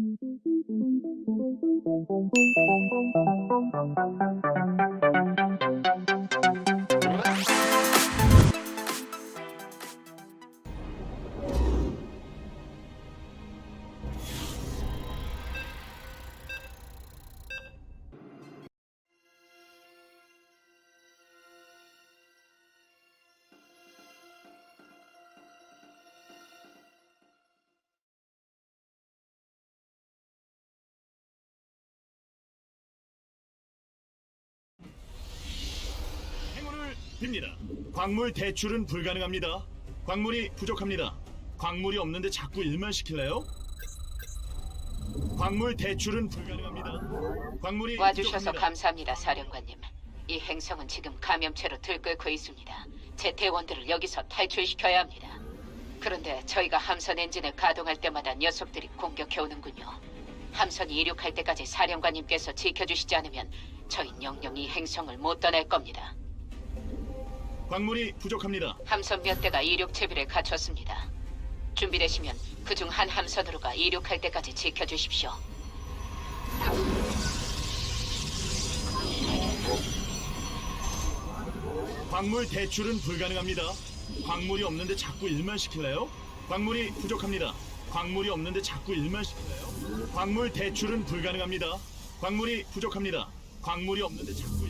행운 광물 대출은 불가능합니다. 광물이 부족합니다. 광물이 없는데 자꾸 일만 시킬래요? 광물 대출은 불가능합니다. 광물이 와주셔서 부족합니다. 감사합니다, 사령관님. 이 행성은 지금 감염체로 들끓고 있습니다. 제 대원들을 여기서 탈출시켜야 합니다. 그런데 저희가 함선 엔진을 가동할 때마다 녀석들이 공격해오는군요. 함선이 이륙할 때까지 사령관님께서 지켜주시지 않으면 저희 영영 이 행성을 못 떠날 겁니다. 광물이 부족합니다. 함선 몇 대가 이륙 채비를 갖췄습니다. 준비되시면 그중 한 함선으로가 이륙할 때까지 지켜주십시오. 광물 대출은 불가능합니다. 광물이 없는데 자꾸 일만 시킬래요? 광물이 부족합니다. 광물이 없는데 자꾸 일만 시킬래요? 광물 대출은 불가능합니다. 광물이 부족합니다. 광물이 없는데 자꾸 일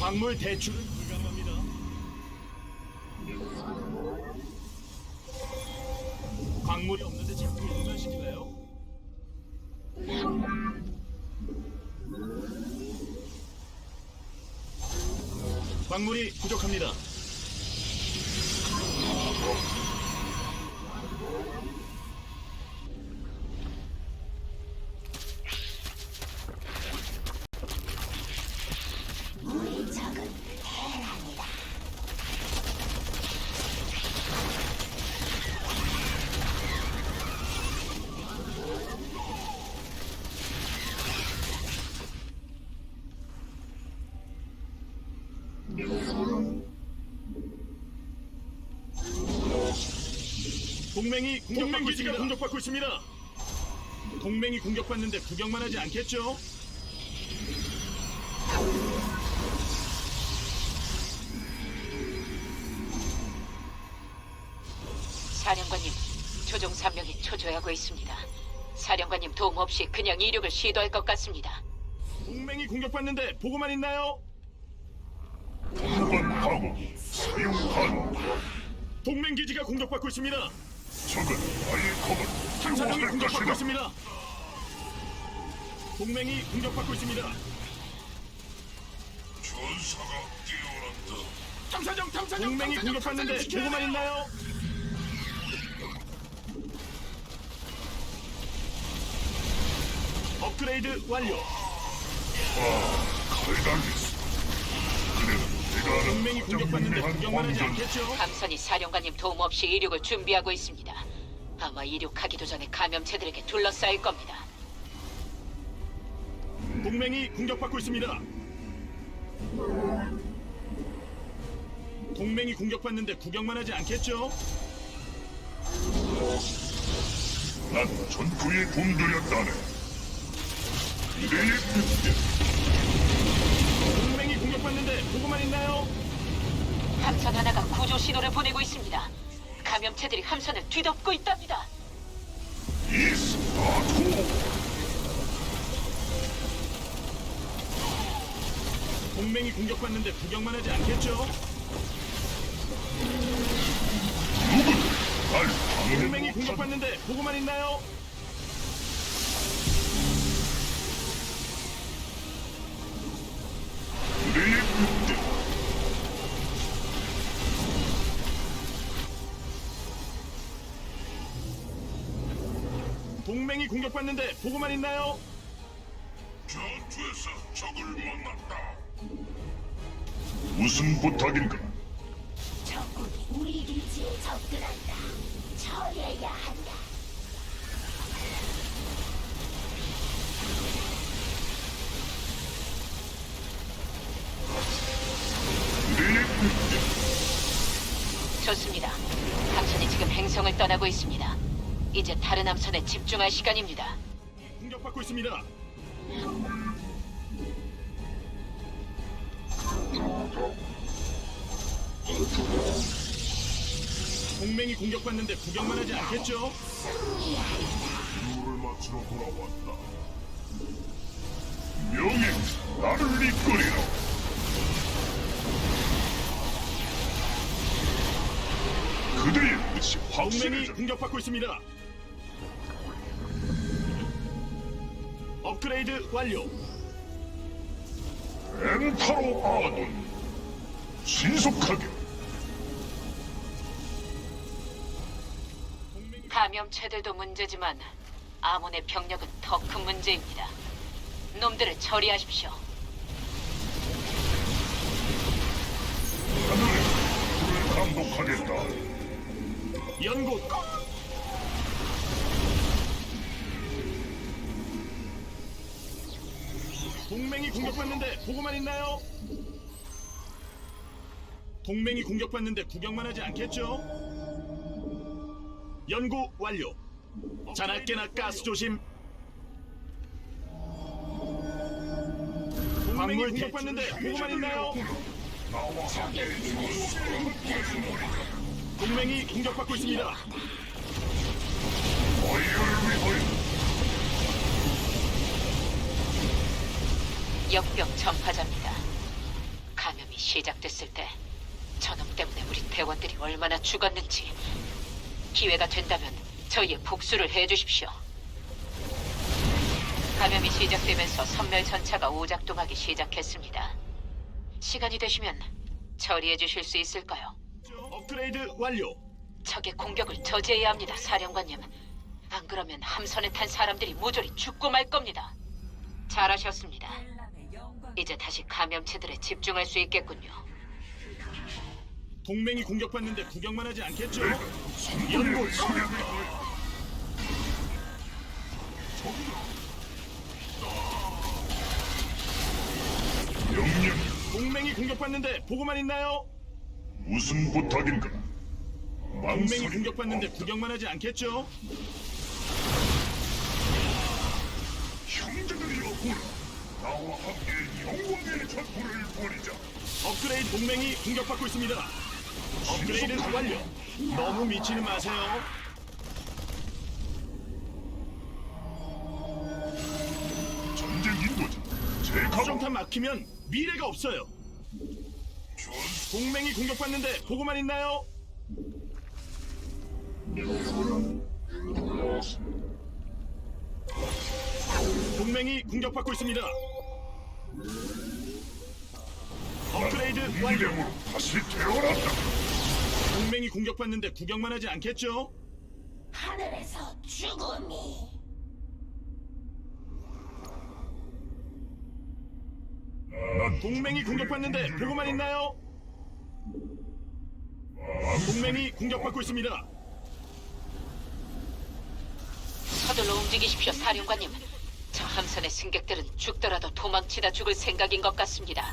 광물 대출은 동맹이 공격받고 있습니다. 공격받고 있습니다. 동맹이 공격받는데 구경만 하지 않겠죠? 사령관님, 조종 3명이 초조해하고 있습니다. 사령관님 도움 없이 그냥 이륙을 시도할 것 같습니다. 동맹이 공격받는데 보고만 있나요? 하고 동맹 기지가 공격받고 있습니다. 적은 아이컴을 탐사정이 tiêu 공격받고 것이다. 있습니다. 동맹이 공격받고 있습니다. 전사가 뛰어난다. 탐사정, 탐사정, 동맹이 공격받는데 보고만 있나요? 업그레이드 완료. 아는 동맹이 공격받는데 구경만 하지 않겠죠? 함선이 사령관님 도움 없이 이륙을 준비하고 있습니다. 아마 이륙하기도 전에 감염체들에게 둘러싸일 겁니다. 동맹이 공격받고 있습니다. 동맹이 공격받는데 구경만 하지 않겠죠? 난 전투에 굶주렸다네. 그대의 뜻대 동맹이 공격받는데 보고만 있나요? 함선 하나가 구조 신호를 보내고 있습니다. 감염체들이 함선을 뒤덮고 있답니다. 이스타투 동맹이 공격받는데 구경만 하지 않겠죠? 날 동맹이 공격받는데 보고만 있나요? 공격받는데 보고만 있나요? 전투에서 적을 만났다. 무슨 부탁인가? 적군이 우리 기지에 접근한다. 처리해야 한다. 좋습니다. 함선이 지금 행성을 떠나고 있습니다. 이제 다른 함선에 집중할 시간입니다. 공격받고 있습니다. 동맹이 공격받는데 구경만 하지 않겠죠? 임무를 마치러 돌아왔다. 명예, 나를 이끌이라. 그대의 뜻이 동맹이 확실해져. 공격받고 있습니다. 업그레이드 완료. 엔타로 아돈. 신속하게. 감염체들도 문제지만 아몬의 병력은 더 큰 문제입니다. 놈들을 처리하십시오. 하늘에 불을 감독하겠다. 연구. 동맹이 공격받는데 보고만 있나요? 동맹이 공격받는데 구경만 하지 않겠죠? 연구 완료. 자나깨나 가스 조심. 광물 공격받는데 보고만 있나요? 동맹이 공격받고 있습니다. 역병 전파자입니다. 감염이 시작됐을 때 저놈 때문에 우리 대원들이 얼마나 죽었는지 기회가 된다면 저희의 복수를 해주십시오. 감염이 시작되면서 선멸 전차가 오작동하기 시작했습니다. 시간이 되시면 처리해 주실 수 있을까요? 업그레이드 완료. 적의 공격을 저지해야 합니다, 사령관님. 안 그러면 함선에 탄 사람들이 모조리 죽고 말 겁니다. 잘하셨습니다. 이제 다시 감염체들에 집중할 수 있겠군요. 동맹이 공격받는데 구경만 하지 않겠죠? 연구 소리한다. 명령 동맹이 공격받는데 보고만 있나요? 무슨 부탁인가? 동맹이 망설임 공격받는데 구경만 하지 않겠죠? 형제들이여 보라 나와 함께 영광의 전투를 벌이자 업그레이드 동맹이 공격받고 있습니다. 업그레이드 완료. 너무 미치는 마세요. 전쟁 인도자 제가 수정탄 막히면 미래가 없어요. 동맹이 공격받는데 보고만 있나요? 동맹이 공격받고 있습니다. 업그레이드 완료. 이름으로 다시 태어났다 동맹이 공격받는데 구경만 하지 않겠죠? 하늘에서 죽음이 난 동맹이 공격받는데 보고만 있나요? 동맹이 공격받고 있습니다. 서둘러 움직이십시오, 사령관님. 저 함선의 승객들은 죽더라도 도망치다 죽을 생각인 것 같습니다.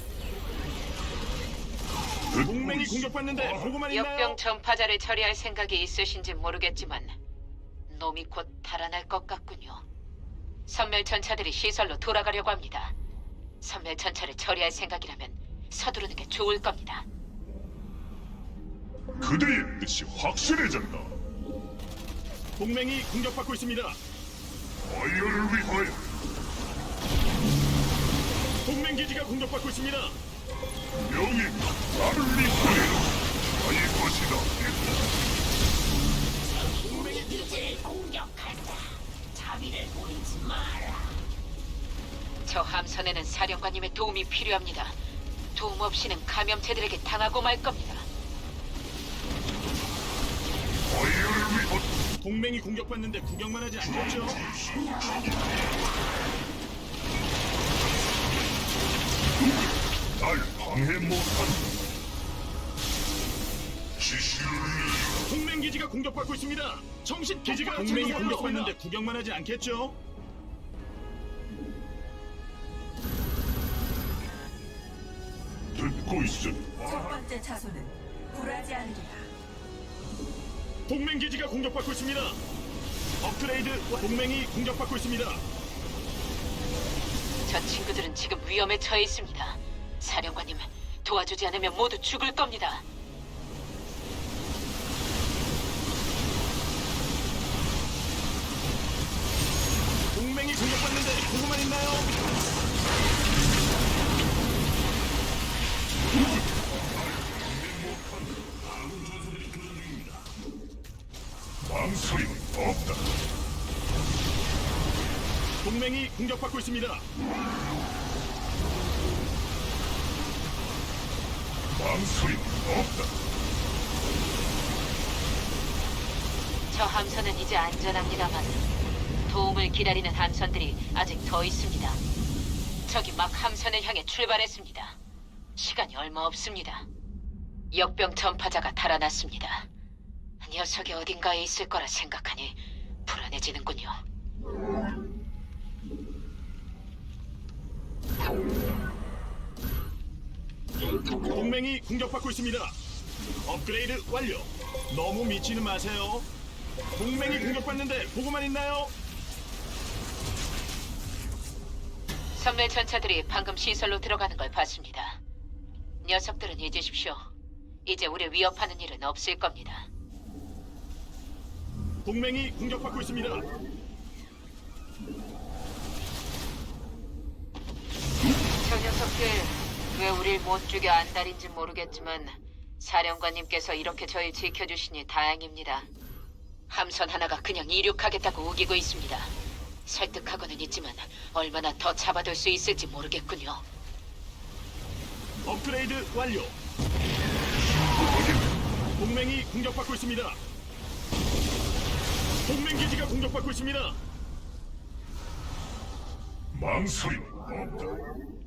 동맹이 공격받는데 보고만 있나요? 역병 전파자를 처리할 생각이 있으신지 모르겠지만 놈이 곧 달아날 것 같군요. 선멸 전차들이 시설로 돌아가려고 합니다. 선멸 전차를 처리할 생각이라면 서두르는 게 좋을 겁니다. 그대의 뜻이 확실해졌다 동맹이 공격받고 있습니다. 어이를 위하여 동맹 기지가 공격받고 있습니다. 명예 나를 이끌이라 나의 것이다 우리 기지를 공격한다. 자비를 보이지 마라. 저 함선에는 사령관님의 도움이 필요합니다. 도움 없이는 감염체들에게 당하고 말 겁니다. 동맹이 공격받는데 구경만 하지 않겠죠? 날 방해 못한다. 지시를 동맹 기지가 공격받고 있습니다. 정신 기지가 동맹이 공격받는데 구경만 하지 않겠죠? 듣고 있음. 첫 번째 차소는 굴하지 않으리라. 동맹 기지가 공격받고 있습니다. 업그레이드 동맹이 공격받고 있습니다. 저 친구들은 지금 위험에 처해 있습니다. 사령관님, 도와주지 않으면 모두 죽을 겁니다. 동맹이 공격받는데 보고만 있나요? 망설임은 없다. 동맹이 공격받고 있습니다. 망설임은 없다. 저 함선은 이제 안전합니다만 도움을 기다리는 함선들이 아직 더 있습니다. 저기 막 함선을 향해 출발했습니다. 시간이 얼마 없습니다. 역병 전파자가 달아났습니다. 녀석이 어딘가에 있을 거라 생각하니 불안해지는군요. 동맹이 공격받고 있습니다. 업그레이드 완료. 너무 미치는 마세요. 동맹이 공격받는데 보고만 있나요? 선멸 전차들이 방금 시설로 들어가는 걸 봤습니다. 녀석들은 잊으십시오. 이제 우리 위협하는 일은 없을 겁니다. 동맹이 공격받고 있습니다. 저 녀석들 왜 우릴 못 죽여 안달인지 모르겠지만 사령관님께서 이렇게 저희 지켜주시니 다행입니다. 함선 하나가 그냥 이륙하겠다고 우기고 있습니다. 설득하고는 있지만 얼마나 더 잡아둘 수 있을지 모르겠군요. 업그레이드 완료. 동맹이 공격받고 있습니다. 동맹 기지가 공격받고 있습니다. 망설임은 없다.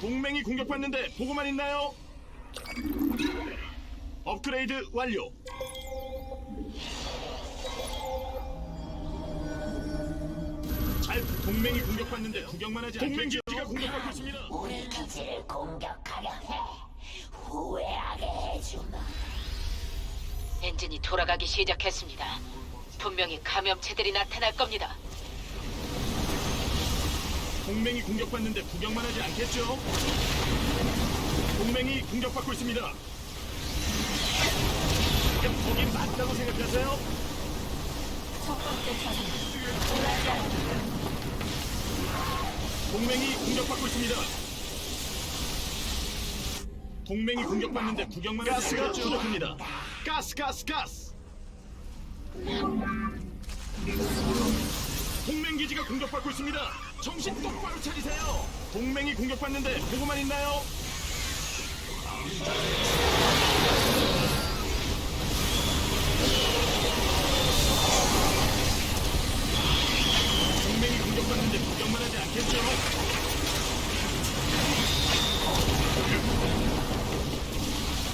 동맹이 공격받는데 보고만 있나요? 업그레이드 완료. 잘 동맹이 공격받는데 구경만 하지? 동맹 기지가 공격받고 있습니다. 우리 기지를 공격하려 해. 후회하게 해주마. 엔진이 돌아가기 시작했습니다. 분명히 감염체들이 나타날 겁니다. 동맹이 공격받는데 구경만 하지 않겠죠? 동맹이 공격받고 있습니다. 거긴 맞다고 생각하세요? 첫 번째. 동맹이 공격받고 있습니다. 동맹이 공격받는데 구경만 하지 않겠죠? 부족합니다. 가스 가스 가스. 동맹 기지가 공격받고 있습니다. 정신 똑바로 차리세요. 동맹이 공격받는데 보고만 있나요? 동맹이 공격받는데 구경만 하지 않겠죠?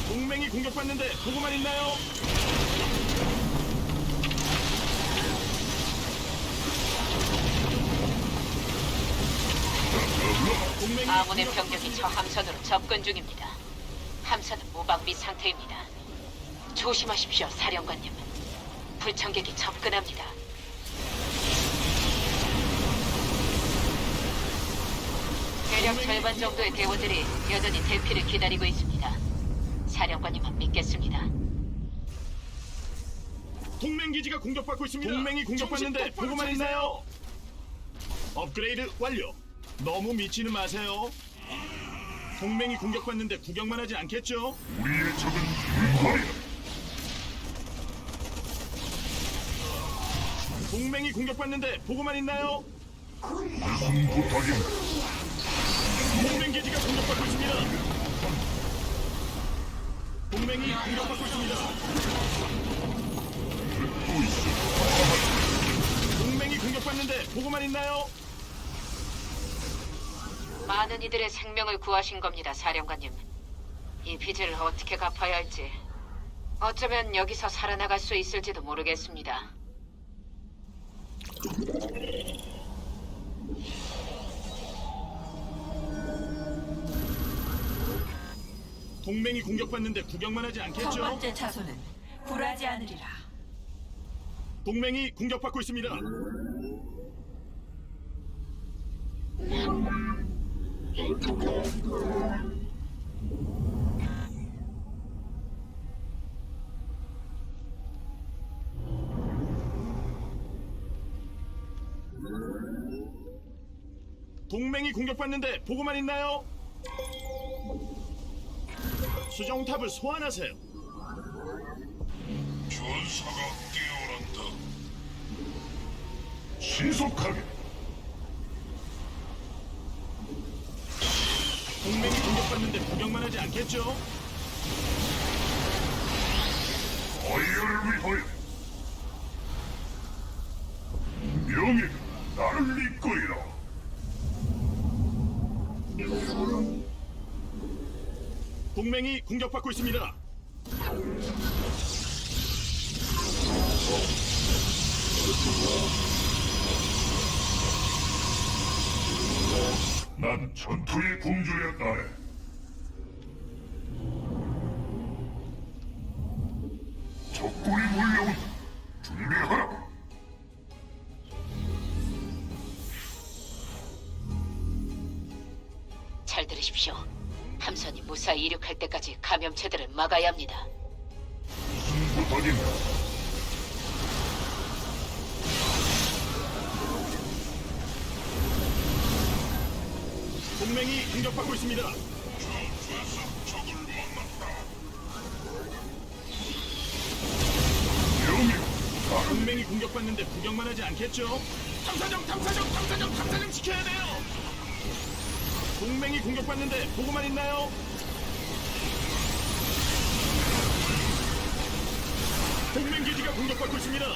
동맹이 공격받는데 보고만 있나요? 동맹이 아몬의 병력이 저 함선으로 접근 중입니다. 함선은 무방비 상태입니다. 조심하십시오, 사령관님. 불청객이 접근합니다. 대략 절반 정도의 대원들이 여전히 대피를 기다리고 있습니다. 사령관님만 믿겠습니다. 동맹 기지가 공격받고 있습니다. 동맹이 공격받는데 보고만 있나요? 업그레이드 완료. 너무 미치는 마세요. 동맹이 공격받는데 구경만 하지 않겠죠? 우리의 적은 불화야. 동맹이 공격받는데 보고만 있나요? 무슨 부탁인가? 동맹 기지가 공격받고 있습니다. 동맹이 공격받고 있습니다. 듣고 있어. 동맹이 공격받는데 보고만 있나요? 많은 이들의 생명을 구하신 겁니다, 사령관님. 이 빚을 어떻게 갚아야 할지. 어쩌면 여기서 살아나갈 수 있을지도 모르겠습니다. 동맹이 공격받는데 구경만 하지 첫 않겠죠? 번째 차소는 굴하지 않으리라. 동맹이 공격받고 있습니다. 동맹이 공격받는데 보고만 있나요? 수정탑을 소환하세요. 전사가 깨어난다. 신속하게 동맹이 공격받는데 구경만 하지 않겠죠? 어이어를 위하여 명예가 나를 이끌이라. 동맹이 공격받고 있습니다. 난 전투의 공주였다 잘 들으십시오. 함선이 무사히 이륙할 때까지 감염체들을 막아야 합니다. 무슨 부탁인가? 동맹이 공격받고 있습니다. 동맹이 공격받는데 구경만 하지 않겠죠? 탐사정, 탐사정, 탐사정, 탐사정 지켜야 돼요. 동맹이 공격받는데 보고만 있나요? 동맹 기지가 공격받고 있습니다.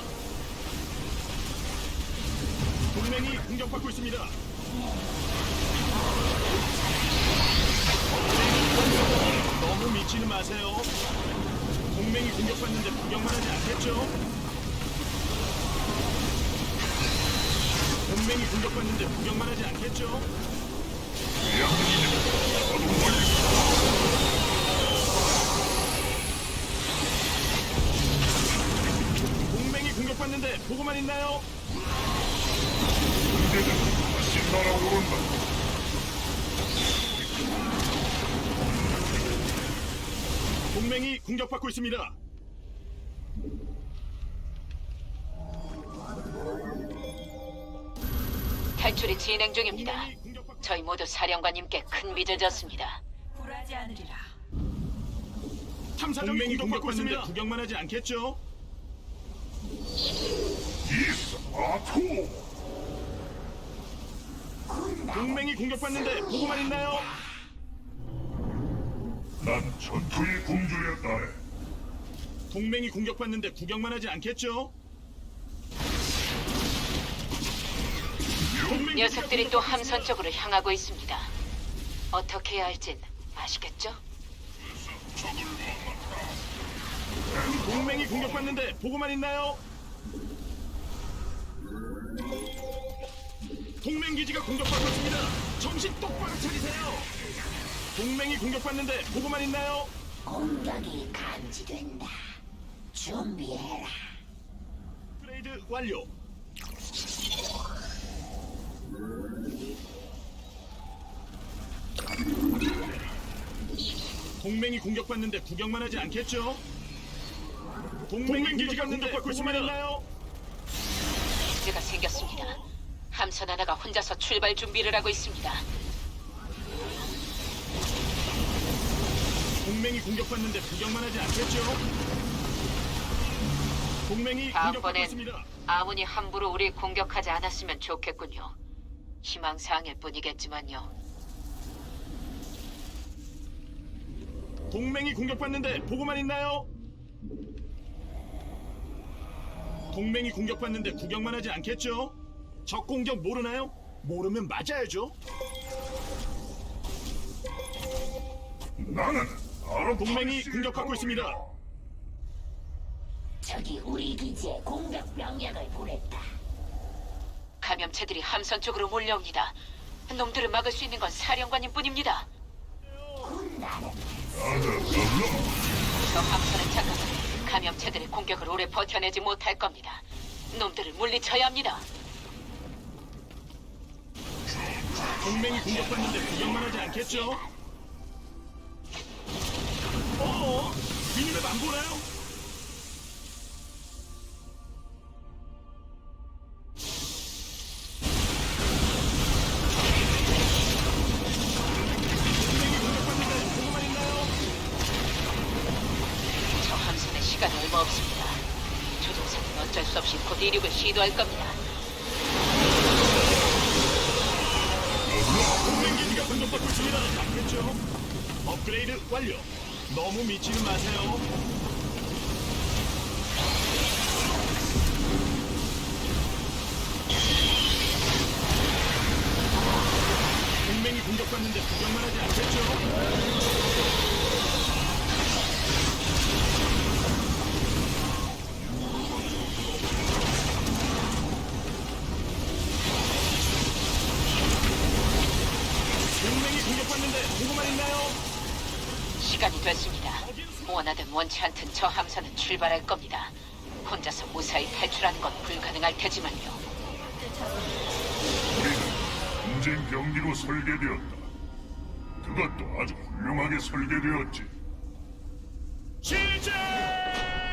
동맹이 공격받고 있습니다. 너무 미치는 마세요. 동맹이 공격받는데 구경만 하지 않겠죠? 동맹이 공격받는데 구경만 하지 않겠죠? 동맹이 공격받는데 보고만 있나요? 동맹이 공격받고 있습니다. 탈출이 진행 중입니다. 공격받고 저희 모두 사령관님께 큰 빚을 졌습니다. 굴하지 않으리라. 탐사정이 동맹이 공격받는데 구경만 하지 않겠죠? 이스 아토. 동맹이 공격받는데 보고만 있나요? 난 전투의 공주였다네. 동맹이 공격받는데 구경만 하지 않겠죠? 동맹 기지가 녀석들이 또 함선 쪽으로 향하고 있습니다. 어떻게 해야 할진 아시겠죠? 동맹이 공격받는데 보고만 있나요? 동맹 기지가 공격받고 있습니다. 정신 똑바로 차리세요. 동맹이 공격받는데 보고만 있나요? 공격이 감지된다. 준비해라. 업그레이드 완료. 동맹이 공격받는데 구경만 하지 않겠죠? 동맹 기지가 공격받고 있습니다. 문제가 생겼습니다. 함선 하나가 혼자서 출발 준비를 하고 있습니다. 동맹이 공격받는데 구경만 하지 않겠죠? 동맹이 공격받고 다음번엔 있습니다. 아무니 함부로 우리 공격하지 않았으면 좋겠군요. 희망사항일 뿐이겠지만요. 동맹이 공격받는데 보고만 있나요? 동맹이 공격받는데 구경만 하지 않겠죠? 적 공격 모르나요? 모르면 맞아야죠. 나는 바로 동맹이 공격받고 있습니다. 저기 우리 기지에 공격 병력을 보냈다. 감염체들이 함선 쪽으로 몰려옵니다. 놈들을 막을 수 있는 건 사령관님뿐입니다. 나는 저 함선을 잠깐만 감염체들의 공격을 오래 버텨내지 못할 겁니다. 놈들을 물리쳐야 합니다. 동맹이 공격받는데 구경만 하지 않겠죠? 어? 미니맵 안 보나요? 곧 이륙을 시도할 겁니다. 동맹 기지가 공격받고 있습니다. 맞겠죠? 업그레이드 완료. 너무 미치는 마세요. 동맹이 공격받는데 구경만 하지 않겠죠? 시간이 됐습니다. 원하든 원치 않든 저 함선은 출발할 겁니다. 혼자서 무사히 탈출하는 건 불가능할 테지만요. 우리는 전쟁 병기로 설계되었다. 그것도 아주 훌륭하게 설계되었지. 시작!